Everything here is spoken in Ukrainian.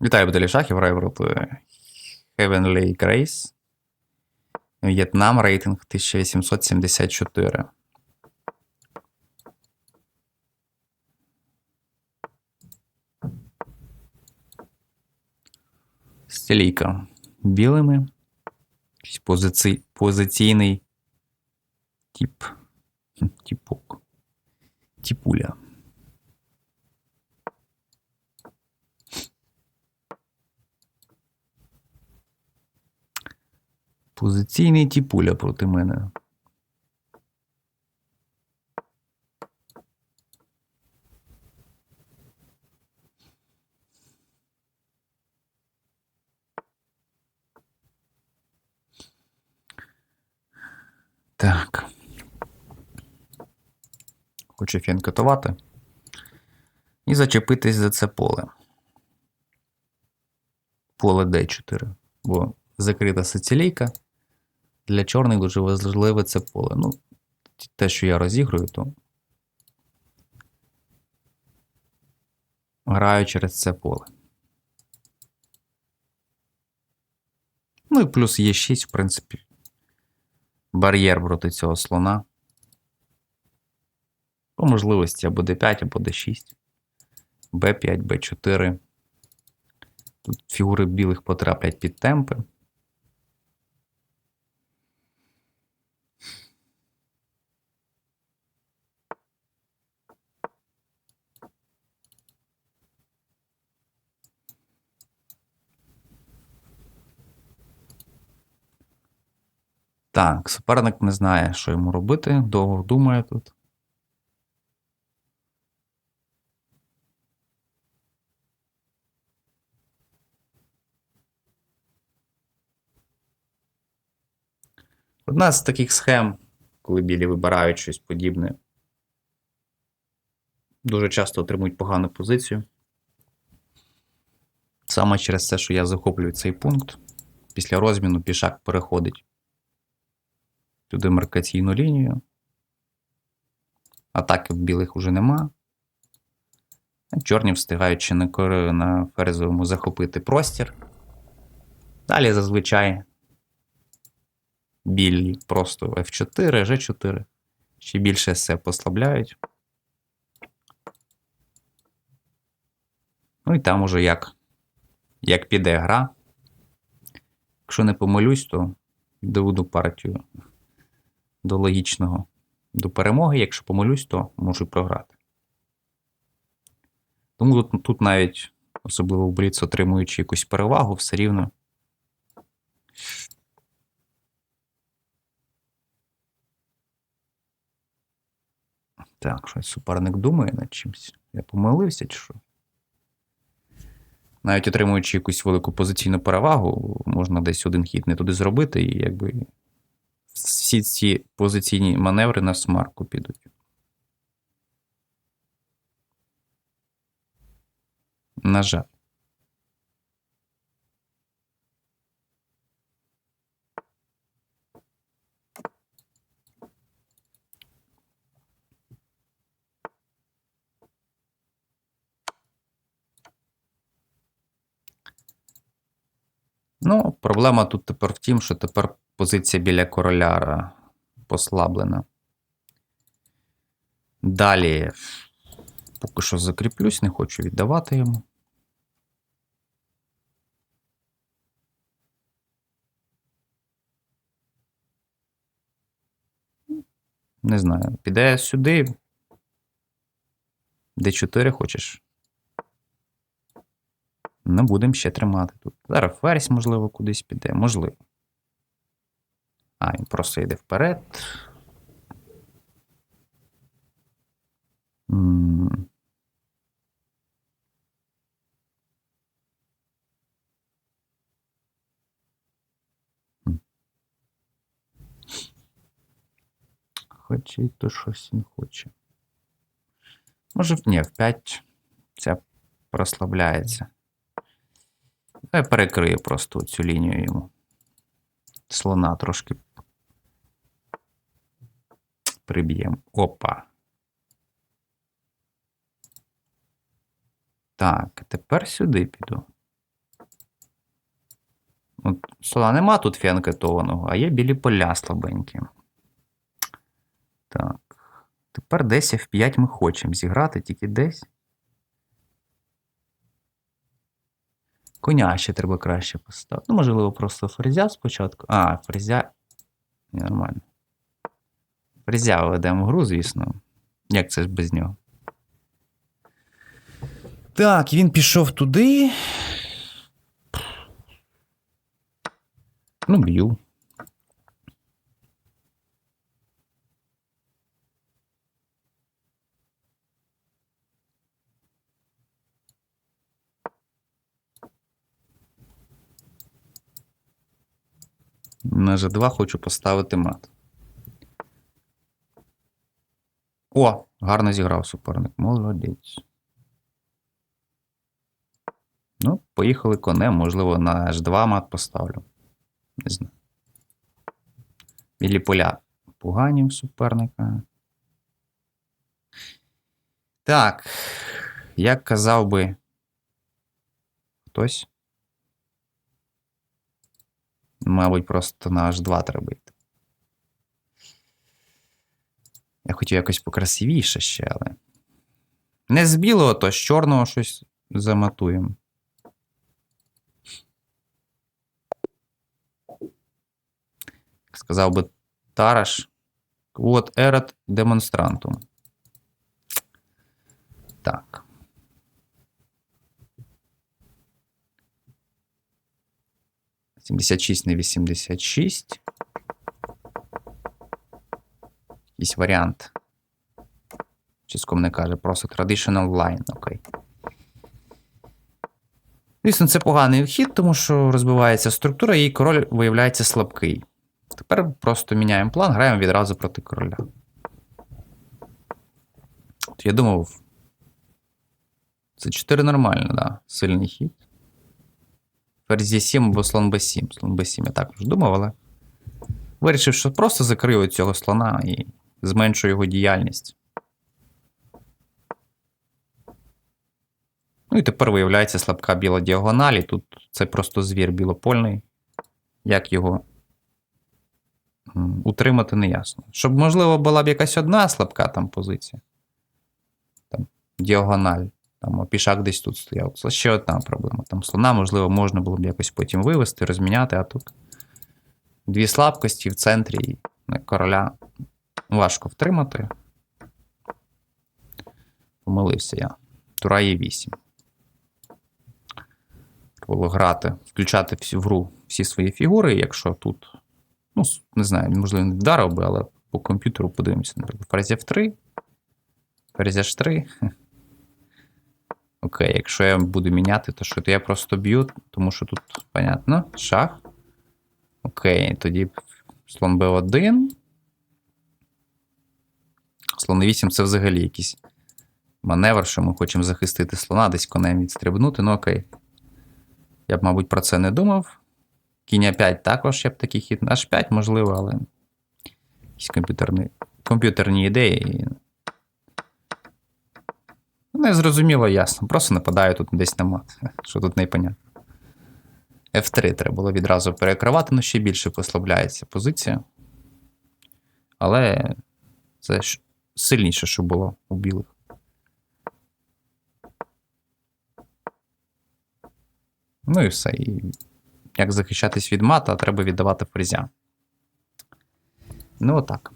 Вітаю Баталі Шахів, проти Heavenly Grace. В'єтнам, рейтинг 1874. Стілійка білими. Позицій, позиційний тип. Хм, Типок. Позиційний тіпуля проти мене. Так. Хочу фінкотувати. І зачепитись за це поле. Поле D4. Бо закрита сицилійка. Для чорних дуже важливе це поле. Ну, те, що я розіграю, то граю через це поле. Ну і плюс є 6, в принципі. Бар'єр проти цього слона. По можливості або d5, або d6, b5, b4. Тут фігури білих потраплять під темпи. Так, суперник не знає, що йому робити, довго думає тут. Одна з таких схем, коли білі вибирають щось подібне, дуже часто отримують погану позицію. Саме через те, що я захоплюю цей пункт, після розміну пішак переходить туди маркаційну лінію. Атаки в білих уже нема. Чорні встигають ще на, на ферзовому захопити простір. Далі зазвичай білі просто F4, G4. Ще більше все послабляють. Ну і там уже як, як піде гра. Якщо не помилюсь, то доведу партію до логічного до перемоги. Якщо помилюсь, то можу програти. Тому тут, тут навіть, особливо в Бліц, отримуючи якусь перевагу, все рівно. Так, щось суперник думає над чимось. Я помилився чи що? Навіть отримуючи якусь велику позиційну перевагу, можна десь один хід не туди зробити, і якби всі ці позиційні маневри на смарку підуть. На жаль. Ну, проблема тут тепер в тім, що тепер позиція біля короля послаблена. Далі, поки що закріплюсь, не хочу віддавати йому. Не знаю, піде сюди. Д4 хочеш? Не будемо ще тримати тут. Зараз ферзь, можливо, кудись піде. Можливо. А, він просто йде вперед. Хоче й то щось він хоче. Може, ні, в 5 ця прослабляється. Я перекрию просто цю лінію йому. Слона трошки приб'ємо. Опа. Так, тепер сюди піду. От, слона нема тут фіанкетованого, а є білі поля слабенькі. Так. Тепер десь F5 ми хочемо зіграти, тільки десь. Коня ще треба краще поставити. Ну, можливо, просто фрезя спочатку. А, фрезя. Нормально. Фрезя ведемо гру, звісно. Як це ж без нього? Так, він пішов туди. Ну, б'ю. На G2 хочу поставити мат. О, гарно зіграв суперник. Молодець. Ну, поїхали конем, можливо, на H2 мат поставлю. Не знаю. Білі поля погані в суперника. Так. Як казав би хтось. Мабуть, просто на H2 треба йти. Я хотів якось покрасивіше ще, але. Не з білого, то з чорного щось заматуємо. Сказав би Тараш. От ерат демонстрантум. 76 на 86. Якийсь варіант. Чіском не каже, просто traditional line, окей. Ну, Звісно, це поганий вхід, тому що розбивається структура, і король виявляється слабкий. Тепер просто міняємо план, граємо відразу проти короля. Я думав. Це 4 нормально, да. Сильний хід. Ферзь 7 або слон Б7. Слон Б7 я також думав, але. Вирішив, що просто закрию цього слона і зменшую його діяльність. Ну і тепер виявляється слабка біла діагональ, і тут це просто звір білопольний. Як його утримати не ясно. Щоб, можливо, була б якась одна слабка там позиція. Там, діагональ. Там пішак десь тут стояв. Це ще одна проблема. Там слона, можливо, можна було б якось потім вивести, розміняти, а тут дві слабкості в центрі короля важко втримати. Помилився я. Тура є 8. Було грати, включати в гру всі свої фігури, якщо тут. Ну, не знаю, можливо, не вдарив би, але по комп'ютеру подивимося. Наприклад, ферзь F3, ферзь H3. Окей, якщо я буду міняти, то що? То я просто б'ю, тому що тут, понятно, шах. Окей, тоді слон B1. Слон 8 це взагалі якийсь маневр, що ми хочемо захистити слона, десь конем відстрибнути. Ну окей. Я б, мабуть, про це не думав. Кінь 5 також я б такий хід. Аж 5, можливо, але. Якісь комп'ютерні, комп'ютерні ідеї. Не зрозуміло, ясно. Просто нападаю тут десь на мат. Що тут непонятно. F3 треба було відразу перекривати, ну ще більше послабляється позиція. Але це сильніше, що було у білих. Ну і все. І як захищатись від мата, треба віддавати фрезя. Ну, отак.